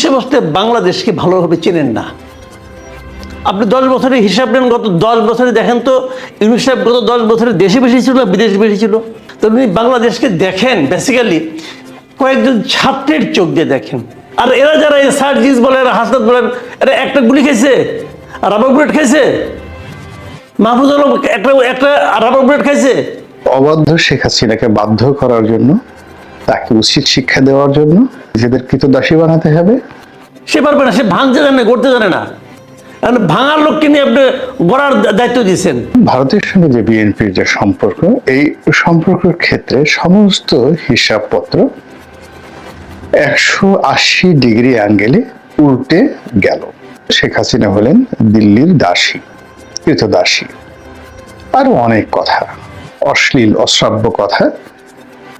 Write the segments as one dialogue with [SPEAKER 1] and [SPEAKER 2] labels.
[SPEAKER 1] সে বসতে বাংলাদেশকে ভালোভাবে চেনেন না। আপনি দশ বছরের হিসাব নেন, গত দশ বছরে দেখেন তো, ইউনুস সাহেব গত দশ বছরে দেশে বেশি ছিল না, বিদেশে বেশি ছিল? তো উনি বাংলাদেশকে দেখেন বেসিক্যালি কয়েকজন ছাত্রের চোখ দিয়ে দেখেন। আর এরা যারা এই সার্জিস বলেন হাসনাত বলেন, এরা একটা গুলি খেয়েছে রাবার বুলেট খেয়েছে মাহফুজ আলম একটা একটা রাবার বুলেট খাইছে।
[SPEAKER 2] অবাধ্য শেখ হাসিনাকে বাধ্য করার জন্য, তাকে উচিত শিক্ষা দেওয়ার জন্য নিজেদের কৃতদাসী বানাতে হবে?
[SPEAKER 1] সে পারবে না সে ভাঙতে জানে গড়তে জানে না। কারণ ভাঙার লোককে নিয়ে আপনি গড়ার দায়িত্ব দিয়েছেন।
[SPEAKER 2] ভারতের সঙ্গে যে বিএনপির যে সম্পর্ক এই সম্পর্কের ক্ষেত্রে সমস্ত হিসাবপত্র একশো আশি ডিগ্রি অ্যাঙ্গেলে উল্টে গেল। শেখ হাসিনা হলেন দিল্লির দাসী কৃতদাসী। আরও অনেক কথা অশ্লীল অশ্রাব্য কথা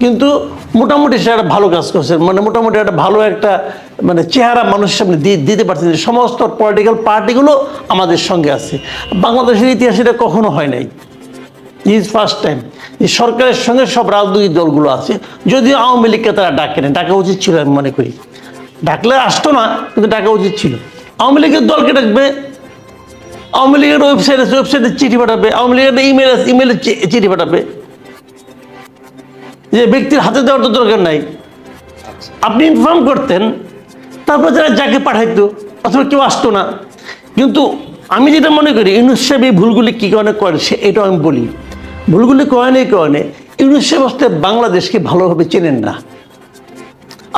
[SPEAKER 1] কিন্তু মোটামুটি সে একটা ভালো কাজ করছে। মানে মোটামুটি একটা ভালো একটা মানে চেহারা মানুষের সামনে দিতে পারছেন যে সমস্ত পলিটিক্যাল পার্টিগুলো আমাদের সঙ্গে আছে। বাংলাদেশের ইতিহাসে এটা কখনো হয় নাই। ইজ ফার্স্ট টাইম সরকারের সঙ্গে সব রাজনৈতিক দলগুলো আছে। যদিও আওয়ামী লীগকে তারা ডাকে না ডাকা উচিত ছিল আমি মনে করি। ডাকলে আসতো না, কিন্তু ডাকা উচিত ছিল। আওয়ামী লীগের দলকে ডাকবে, আওয়ামী লীগের ওয়েবসাইট আছে ওয়েবসাইটে চিঠি পাঠাবে, আওয়ামী লীগের ইমেল আছে ইমেলে চিঠি পাঠাবে। যে ব্যক্তির হাতে দেওয়ার তো দরকার নাই। আপনি ইনফর্ম করতেন, তারপর যারা যাকে পাঠাইতো, অথবা কেউ আসতো না। কিন্তু আমি যেটা মনে করি, ইউনুস সাহেব এই ভুলগুলি কী কারণে করে সে এটাও আমি বলি। ভুলগুলি করেন এই কারণে ইউনুস সাহেব আসতে বাংলাদেশকে ভালোভাবে চেনেন না।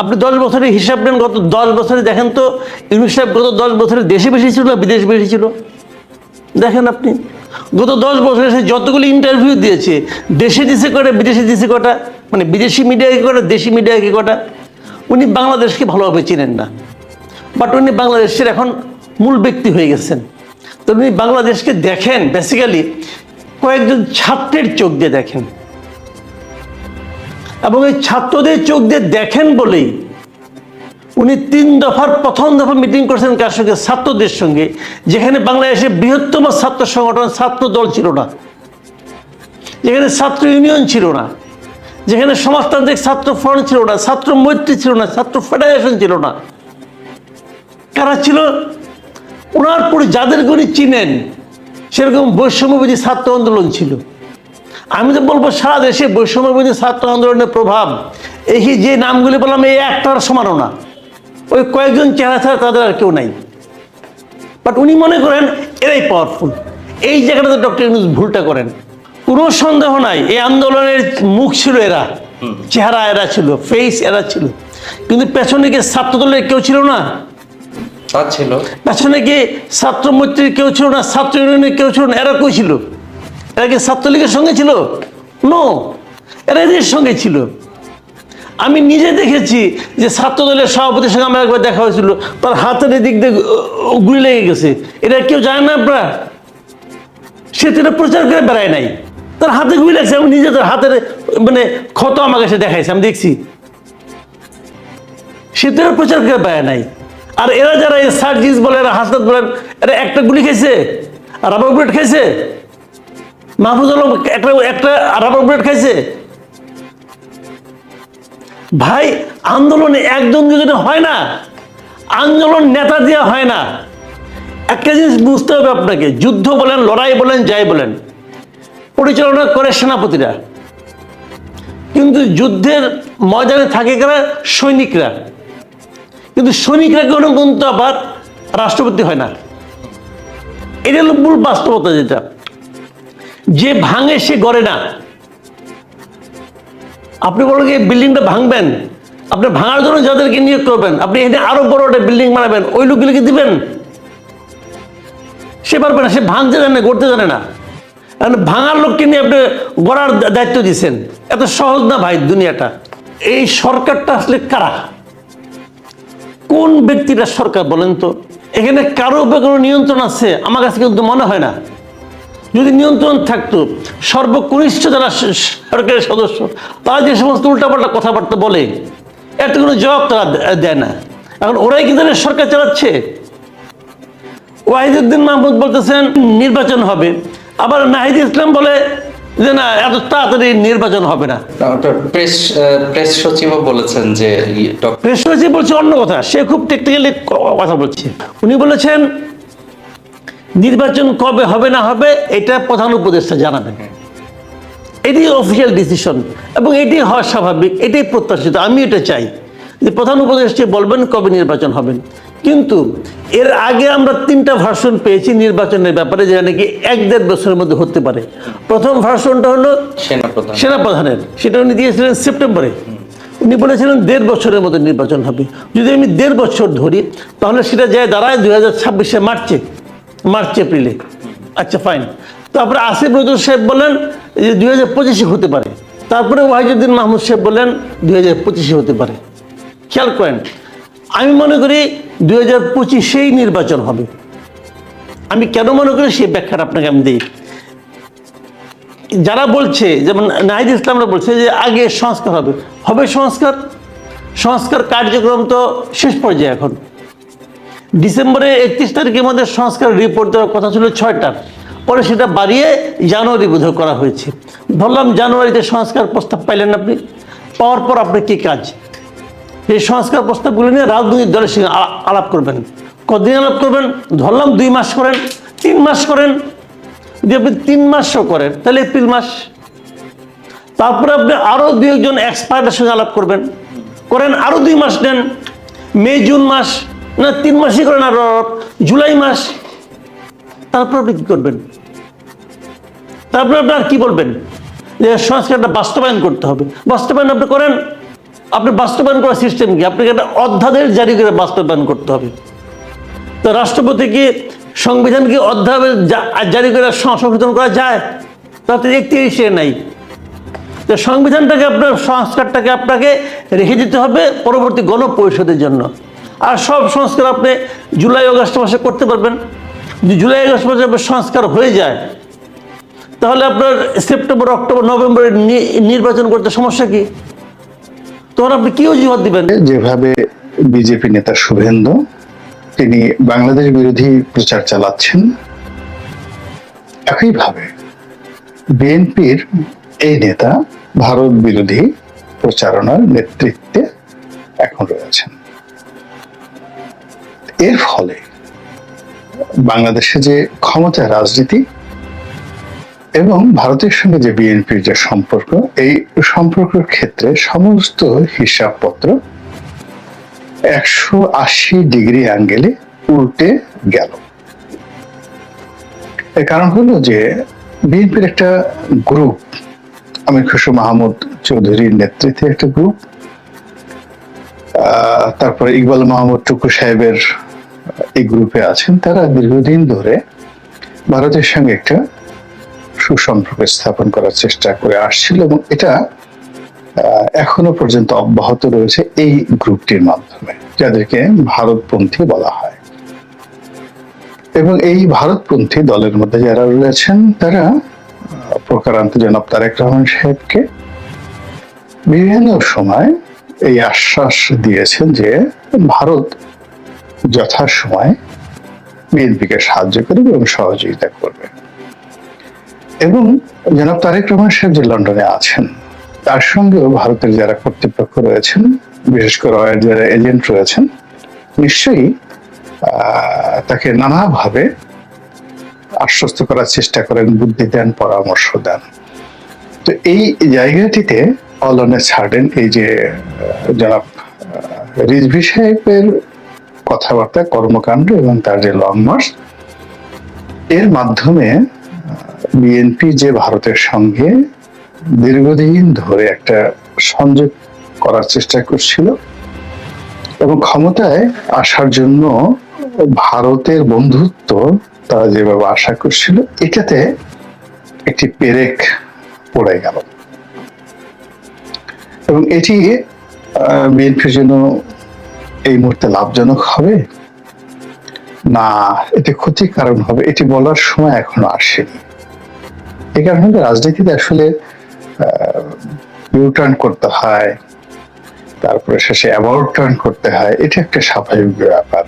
[SPEAKER 1] আপনি দশ বছরের হিসাব নেন, গত দশ বছরে দেখেন তো, ইউনুস সাহেব গত দশ বছরে দেশে বেশি ছিল বিদেশে বেশি ছিল? দেখেন আপনি। গত দশ বছরে সে যতগুলি ইন্টারভিউ দিয়েছে, দেশে দিছে করে বিদেশে দিছে কটা মানে বিদেশি মিডিয়াকে কটা দেশি মিডিয়াকে কটা উনি বাংলাদেশকে ভালোভাবে চেনেন না। বাট উনি বাংলাদেশের এখন মূল ব্যক্তি হয়ে গেছেন। তো উনি বাংলাদেশকে দেখেন বেসিক্যালি কয়েকজন ছাত্রের চোখ দিয়ে দেখেন। এবং এই ছাত্রদের চোখ দিয়ে দেখেন বলেই উনি তিন দফার প্রথম দফা মিটিং করেছেন কার সঙ্গে? ছাত্রদের সঙ্গে। যেখানে বাংলাদেশে বৃহত্তম ছাত্র সংগঠন, ছাত্র দল ছিল না। যেখানে ছাত্র ইউনিয়ন ছিল না। যেখানে সমাজতান্ত্রিক ছাত্র ফ্রন্ট ছিল না, ছাত্র মৈত্রী ছিল না, ছাত্র ফেডারেশন ছিল না। কারা ছিল? ওনার পরে যাদেরকে উনি চিনেন, সেরকম বৈষম্যবিধি ছাত্র আন্দোলন ছিল। আমি তো বলব সারা দেশে বৈষম্যবিধি ছাত্র আন্দোলনের প্রভাব। এই যে নামগুলি বললাম, এই একটার সমানও না। ওই কয়েকজন চেহারা ছাড়া তাদের আর কেউ নাই। বাট উনি মনে করেন এরাই পাওয়ারফুল এই জায়গাটাতে ডক্টর ইউনুস ভুলটা করেন। কোনো সন্দেহ নাই এই আন্দোলনের মুখ ছিল এরা। চেহারা এরা ছিল ফেস এরা ছিল। কিন্তু পেছনে কি ছাত্রদলের কেউ ছিল না।
[SPEAKER 3] তা ছিল।
[SPEAKER 1] পেছনে গিয়ে ছাত্র মৈত্রীর কেউ ছিল না ছাত্র ইউনিয়নের কেউ ছিল না এরা কই ছিল? এরা কি ছাত্রলীগের সঙ্গে ছিল? নো এরা এদের সঙ্গে ছিল। আমি নিজে দেখেছি যে ছাত্রদলের সভাপতির সঙ্গে আমার একবার দেখা হয়েছিল। তার হাতের দিক দিয়ে গুলি লেগে গেছে। এটা কেউ জানে না আপনারা? সে তো প্রচার করে বেড়ায় নাই। তার হাতে গুলি লাগছে, আমি নিজে তার হাতের মানে ক্ষত আমার কাছে দেখাইছে, আমি দেখছি। সে তো প্রচার করে বেড়ায় নাই। আর এরা যারা এই সার্জিস বলে এরা হাসনাত বলেন, এরা একটা গুলি আর রাবার বুলেট খাইছে। মাহফুজ আলম একটা একটা রাবার বুলেট খাইছে। ভাই, আন্দোলনে একজন দুজনে হয় না। আন্দোলন নেতা দেওয়া হয় না। একটা জিনিস বুঝতে হবে আপনাকে, যুদ্ধ বলেন, লড়াই বলেন, যাই বলেন, পরিচালনা করে সেনাপতিরা। কিন্তু যুদ্ধের ময়দানে থাকে কারা? সৈনিকরা। কিন্তু সৈনিকরা কোনো কিন্তু আবার রাষ্ট্রপতি হয় না। এটা হলো মূল বাস্তবতা যেটা। যে ভাঙে সে গড়ে না। আপনি বলেন এই বিল্ডিংটা ভাঙবেন? আপনি ভাঙার জন্য যাদেরকে নিয়োগ করবেন, আপনি এখানে আরও বড় একটা বিল্ডিং বানাবেন, ওই লোকগুলিকে দিবেন? সে পারবে না, সে ভাঙতে জানে গড়তে জানে না। ভাঙার লোককে নিয়ে আপনি গড়ার দায়িত্ব দিচ্ছেন এত সহজ না ভাই দুনিয়াটা। এই সরকারটা আসলে কারা? কোন ব্যক্তিটা সরকার বলেন তো? এখানে কারও উপরে কোনো নিয়ন্ত্রণ আছে? আমার কাছে কিন্তু মনে হয় না। যদি নিয়ন্ত্রণ থাকতো সর্বকনিষ্ঠ যারা সরকারের সদস্য তারা যে সমস্ত উল্টাপাল্টা কথাবার্তা বলে এত কোনো জবাব তারা দেয় না। এখন ওরাই কিন্তু সরকার চালাচ্ছে? ওয়াহিদুদ্দিন মাহমুদ বলতেছেন নির্বাচন হবে। আবার নাহিদ ইসলাম বলে যে না এত তাড়াতাড়ি নির্বাচন হবে না।
[SPEAKER 3] প্রেস প্রেস সচিবও বলেছেন যে
[SPEAKER 1] প্রেস সচিব বলছে অন্য কথা। সে খুব টেকনিক্যালি কথা বলছে। উনি বলেছেন নির্বাচন কবে হবে না হবে এটা প্রধান উপদেষ্টা জানাবেন। এটি অফিসিয়াল ডিসিশন এবং এটি হওয়া স্বাভাবিক এটাই প্রত্যাশিত। আমি এটা চাই যে প্রধান উপদেষ্টা বলবেন কবে নির্বাচন হবেন কিন্তু এর আগে আমরা তিনটা ভার্সন পেয়েছি নির্বাচনের ব্যাপারে যেটা নাকি এক দেড় বছরের মধ্যে হতে পারে। প্রথম ভার্সনটা হলো
[SPEAKER 3] সেনাপ্রধান
[SPEAKER 1] সেনাপ্রধানের। সেটা উনি দিয়েছিলেন সেপ্টেম্বরে। উনি বলেছিলেন দেড় বছরের মধ্যে নির্বাচন হবে। যদি আমি দেড় বছর ধরি তাহলে সেটা যায় দাঁড়ায় দুই হাজার ছাব্বিশে মার্চে। মার্চ, এপ্রিলে। আচ্ছা ফাইন তারপরে আসিফ নজরুল সাহেব বললেন যে দুই হাজার পঁচিশে হতে পারে। তারপরে ওয়াহিদুদ্দিন মাহমুদ সাহেব বলেন, দুই হাজার পঁচিশে হতে পারে। খেয়াল করেন, আমি মনে করি দুই হাজার পঁচিশেই নির্বাচন হবে। আমি কেন মনে করি সেই ব্যাখ্যাটা আপনাকে আমি দিই? যারা বলছে, যেমন নাহিদ ইসলামরা বলছে যে আগে সংস্কার হবে। হবে সংস্কার। সংস্কার কার্যক্রম তো শেষ পর্যায়ে এখন। ডিসেম্বরে একত্রিশ তারিখের মধ্যে সংস্কার রিপোর্ট দেওয়ার কথা ছিল ছয়টার পরে সেটা বাড়িয়ে জানুয়ারি বোধ করা হয়েছে। বললাম, জানুয়ারিতে সংস্কার প্রস্তাব পাইলেন আপনি। পাওয়ার পর আপনার কী কাজ? এই সংস্কার প্রস্তাবগুলো নিয়ে রাজনৈতিক দলের সঙ্গে আলাপ করবেন। কতদিন আলাপ করবেন? ধরলাম, দুই মাস করেন, তিন মাস করেন। যদি আপনি তিন মাসও করেন, তাহলে এপ্রিল মাস। তারপরে আপনি আরও দুই একজন এক্সপার্টের সঙ্গে আলাপ করবেন। করেন আরও দুই মাস নেন মে, জুন মাস। না, তিন মাসই করেন আরও জুলাই মাস। তারপর আপনি কী করবেন? তারপরে আপনি আর কি বলবেন? যে সংস্কারটা বাস্তবায়ন করতে হবে। বাস্তবায়ন আপনি করেন, আপনি বাস্তবায়ন করার সিস্টেম কি? আপনাকে একটা অধ্যাদেশ জারি করে বাস্তবায়ন করতে হবে। তো রাষ্ট্রপতি কি সংবিধান কি অধ্যাদেশ জারি করে সংশোধন করা যায়? তাতে একত্রিশে নাই। তো সংবিধানটাকে আপনার, সংস্কারটাকে আপনাকে রেখে দিতে হবে পরবর্তী গণপরিষদের জন্য। আর সব সংস্কার আপনি জুলাই আগস্ট মাসে করতে পারবেন। যদি জুলাই আগস্ট মাসে সংস্কার হয়ে যায়, তাহলে আপনার সেপ্টেম্বর, অক্টোবর, নভেম্বরে নির্বাচন করতে সমস্যা কি? তখন আপনি কি অজুহাত দিবেন?
[SPEAKER 2] যেভাবে বিজেপি নেতা শুভেন্দু, তিনি বাংলাদেশ বিরোধী প্রচার চালাচ্ছেন, একইভাবে বিএনপির এই নেতা ভারত বিরোধী প্রচারণার নেতৃত্বে এখন রয়েছেন। এর ফলে বাংলাদেশে যে ক্ষমতা রাজনীতি এবং ভারতের সঙ্গে যে বিএনপির যে সম্পর্ক, এই সম্পর্কের ক্ষেত্রে সমস্ত হিসাবপত্র একশো আশি ডিগ্রি অ্যাঙ্গেলে উল্টে গেল। এর কারণ হলো যে বিএনপির একটা গ্রুপ, আমির খুশু মাহমুদ চৌধুরীর নেতৃত্বে একটা গ্রুপ তারপরে ইকবাল মাহমুদ টুকু সাহেবের এই গ্রুপে আছেন তারা দীর্ঘদিন ধরে ভারতের সঙ্গে একটা সুসম্পর্ক স্থাপন করার চেষ্টা করে আসছিল এবং এটা এখনও পর্যন্ত অব্যাহত রয়েছে এই গ্রুপটির মাধ্যমে, যাদেরকে ভারতপন্থী বলা হয়। এবং এই ভারতপন্থী দলের মধ্যে যারা রয়েছেন, তারা প্রকারান্ত জনাব তারেক রহমান সাহেবকে বিভিন্ন সময় এই আশ্বাস দিয়েছেন যে ভারত যথাসময়ে বিএনপিকে সাহায্য করবে এবং সহযোগিতা করবে। এবং জনাব তারেক রহমান সাহেব যে লন্ডনে আছেন, তার সঙ্গেও ভারতের যারা কর্তৃপক্ষ রয়েছেন, বিশেষ করে ওয়ার যারা এজেন্ট রয়েছেন, নিশ্চয়ই তাকে নানাভাবে আশ্বস্ত করার চেষ্টা করেন, বুদ্ধি দেন, পরামর্শ দেন। তো এই জায়গাটিতে অলনে ছাড়েন এই যে জনাব রিজভি সাহেবের কথাবার্তা, কর্মকাণ্ড এবং তার যে লং মার্চ এর মাধ্যমে বিএনপি যে ভারতের সঙ্গে দীর্ঘদিন ধরে একটা সংযোগ করার চেষ্টা করছিল এবং ক্ষমতায় আসার জন্য ভারতের বন্ধুত্ব তারা যেভাবে আশা করছিল, এটাতে একটি পেরেক পড়ে গেল। এবং এটি বিএনপির জন্য এই মুহূর্তে লাভজনক হবে? না এটি ক্ষতির কারণ হবে। এটি বলার সময় এখনও আসেনি। এই কারণে রাজনীতিতে আসলে ইউটার্ন করতে হয়, তারপরে শেষে অ্যাবাউট টার্ন করতে হয়, এটা একটা স্বাভাবিক ব্যাপার।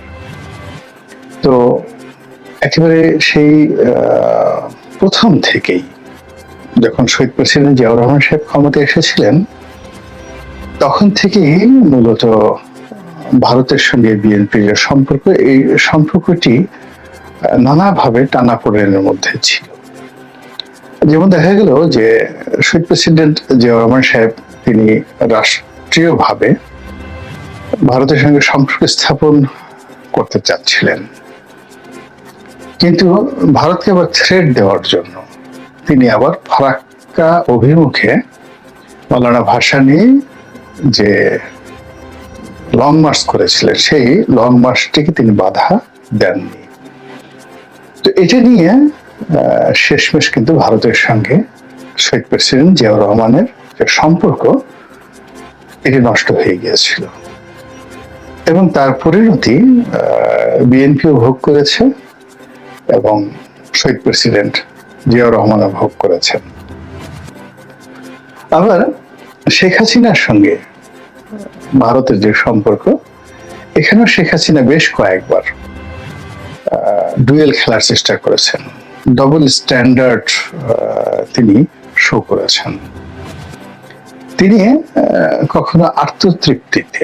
[SPEAKER 2] তো একেবারে সেই প্রথম থেকেই যখন শহীদ প্রেসিডেন্ট জিয়াউর রহমান সাহেব ক্ষমতায় এসেছিলেন, তখন থেকেই মূলত ভারতের সঙ্গে বিএনপির যে সম্পর্ক, এই সম্পর্কটি নানাভাবে টানাপোড়েনের মধ্যে ছিল। যেমন দেখা গেল যে শহীদ প্রেসিডেন্ট জিয়াউর রহমান সাহেব, তিনি রাষ্ট্রীয়ভাবে ভারতের সঙ্গে সম্পর্ক স্থাপন করতে চাচ্ছিলেন। কিন্তু ভারতকে আবার থ্রেড দেওয়ার জন্য তিনি আবার ফারাক্কা অভিমুখে মৌলানা ভাষা নিয়ে যে লং মার্চ করেছিলেন, সেই লং মার্চটিকে তিনি বাধা দেননি। তো এটা নিয়ে শেষমেশ কিন্তু ভারতের সঙ্গে শহীদ প্রেসিডেন্ট জিয়াউর রহমানের যে সম্পর্ক, এটি নষ্ট হয়ে গিয়েছিল। এবং তার পরিণতি বিএনপিও ভোগ করেছে এবং শহীদ প্রেসিডেন্ট জিয়াউর রহমানও ভোগ করেছেন। আবার শেখ হাসিনার সঙ্গে ভারতের যে সম্পর্ক, এখানেও শেখ হাসিনা বেশ কয়েকবার ডুয়েল খেলার চেষ্টা করেছেন। ডবল স্ট্যান্ডার্ড তিনি শো করেছেন। তিনি কখনো আত্মতৃপ্তিতে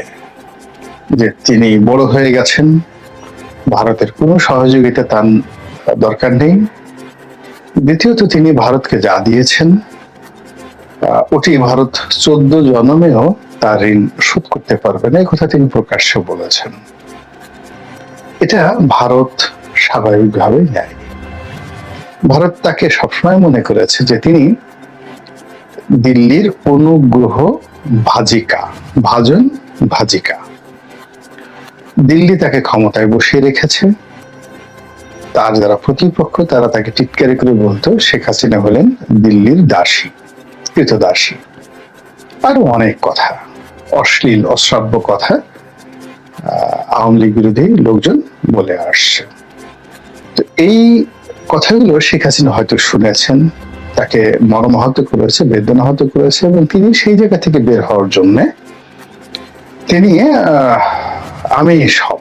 [SPEAKER 2] যে তিনি বড় হয়ে গেছেন, ভারতের কোনো সহযোগিতা তার দরকার নেই। দ্বিতীয়ত, তিনি ভারতকে যা দিয়েছেন ওটি ভারত চোদ্দ জন্মেও তার ঋণ শোধ করতে পারবে না এই কথা তিনি প্রকাশ্যে বলেছেন। এটা ভারত স্বাভাবিকভাবে নেয়নি ভারত তাকে সবসময় মনে করেছে যে তিনি দিল্লির অনুগ্রহ ভাজিকা, ভাজন ভাজিকা। দিল্লি তাকে ক্ষমতায় বসিয়ে রেখেছে। তার যারা প্রতিপক্ষ, তারা তাকে টিটকারি করে বলতো, শেখ হাসিনা হলেন দিল্লির দাসী, কৃতদাসী। আরও অনেক কথা। অশ্লীল, অশ্রাব্য কথা আওয়ামী লীগ বিরোধী লোকজন বলে আসছে। তো এই কথাগুলো শেখ হাসিনা হয়তো শুনেছেন, তাকে মর্মাহত করেছে, বেদনাহত করেছে, এবং তিনি সেই জায়গা থেকে বের হওয়ার জন্য তিনি আমি সব,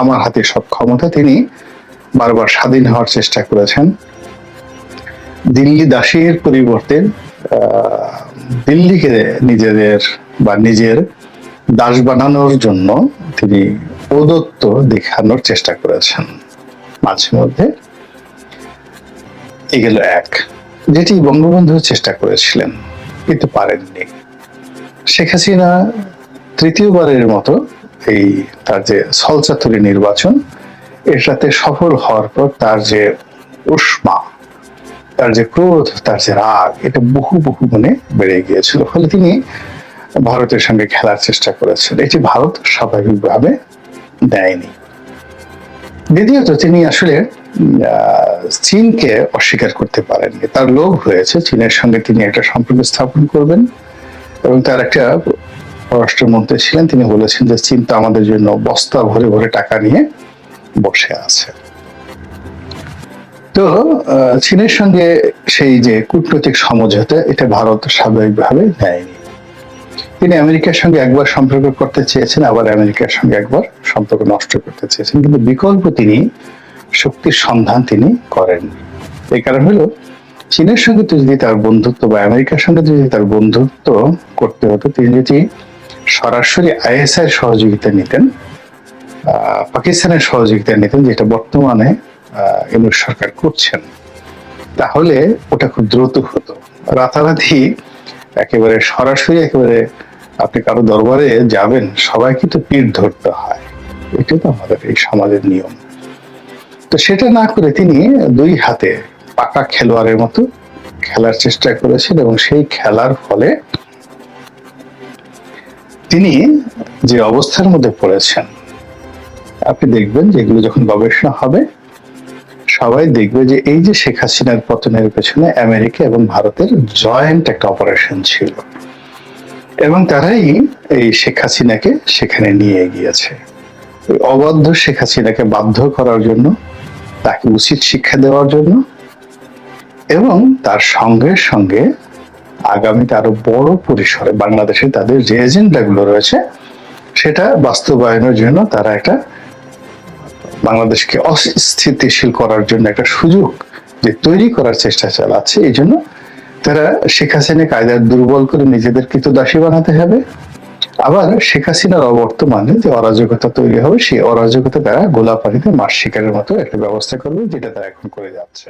[SPEAKER 2] আমার হাতে সব ক্ষমতা তিনি বারবার স্বাধীন হওয়ার চেষ্টা করেছেন। দিল্লি দাসীর পরিবর্তে দিল্লিকে নিজেদের বা নিজের দাস বানানোর জন্য তিনি প্রদত্ত দেখানোর চেষ্টা করেছেন। মাঝে মধ্যে এগুলো এক, যেটি বঙ্গবন্ধু চেষ্টা করেছিলেন, কিন্তু পারেননি। শেখ হাসিনা তৃতীয়বারের মতো এই তার যে সলচাতুরি নির্বাচন এটাতে সফল হওয়ার পর তার যে উষ্মা, তার যে ক্রোধ, তার যে রাগ, এটা বহু বহু গুণে বেড়ে গিয়েছিল। ফলে তিনি ভারতের সঙ্গে খেলার চেষ্টা করেছেন। এটি ভারত স্বাভাবিকভাবে দেয়নি। দ্বিতীয়ত, তিনি আসলে চীনকে অস্বীকার করতে পারেননি। তার লোভ হয়েছে, চীনের সঙ্গে তিনি একটা সম্পর্ক স্থাপন করবেন এবং তার একটা পররাষ্ট্রমন্ত্রী ছিলেন। তিনি বলেছেন যে, চীন তো আমাদের জন্য বস্তা ভরে ভরে টাকা নিয়ে বসে আছে। তো চীনের সঙ্গে সেই যে কূটনৈতিক সমঝোতা, এটা ভারত স্বাভাবিকভাবে নেয়নি তিনি আমেরিকার সঙ্গে একবার সম্পর্ক করতে চেয়েছেন আবার আমেরিকার সঙ্গে একবার সম্পর্ক নষ্ট করতে চেয়েছেন। কিন্তু বিকল্প তিনি শক্তির সন্ধান তিনি করেননি এই কারণ হলো চীনের সঙ্গে যদি তার বন্ধুত্ব বা আমেরিকার সঙ্গে যদি তার বন্ধুত্ব করতে হতো তিনি যদি সরাসরি আইএসআই সহযোগিতা নিতেন পাকিস্তানের সহযোগিতা নিতেন যেটা বর্তমানে আহ, ইউনুস সরকার করছেন তাহলে ওটা খুব দ্রুত হতো। রাতারাতি একেবারে সরাসরি একেবারে আপনি কারও দরবারে যাবেন সবাইকে তো পিঠ ধরতে হয়। এটা তো আমাদের এই সমাজের নিয়ম। তো সেটা না করে তিনি দুই হাতে পাকা খেলোয়াড়ের মতো খেলার চেষ্টা করেছেন এবং সেই খেলার ফলে তিনি যে অবস্থার মধ্যে পড়েছেন, আপনি দেখবেন যে এগুলো যখন গবেষণা হবে, সবাই দেখবে যে এই যে শেখ হাসিনার পতনের পেছনে আমেরিকা এবং ভারতের জয়েন্ট একটা অপারেশন ছিল। এবং তারাই এই শেখ হাসিনাকে সেখানে নিয়ে গিয়েছে অবাধ্য শেখ হাসিনাকে বাধ্য করার জন্য, তাকে উচিত শিক্ষা দেওয়ার জন্য এবং তার সঙ্গে সঙ্গে আগামীতে আরও বড় পরিসরে বাংলাদেশে তাদের যে এজেন্ডাগুলো রয়েছে, সেটা বাস্তবায়নের জন্য তারা একটা বাংলাদেশকে অস্থিতিশীল করার জন্য একটা সুযোগ যে তৈরি করার চেষ্টা চালাচ্ছে। এই জন্য তারা শেখ হাসিনা কায়দার দুর্বল করে নিজেদের কৃতদাসী বানাতে হবে। আবার শেখ হাসিনার অবর্তমানে যে অরাজকতা তৈরি হবে, সেই অরাজকতা তারা গোলাপানিতে মাস শিকারের মতো একটা ব্যবস্থা করবে, যেটা তারা এখন করে যাচ্ছে।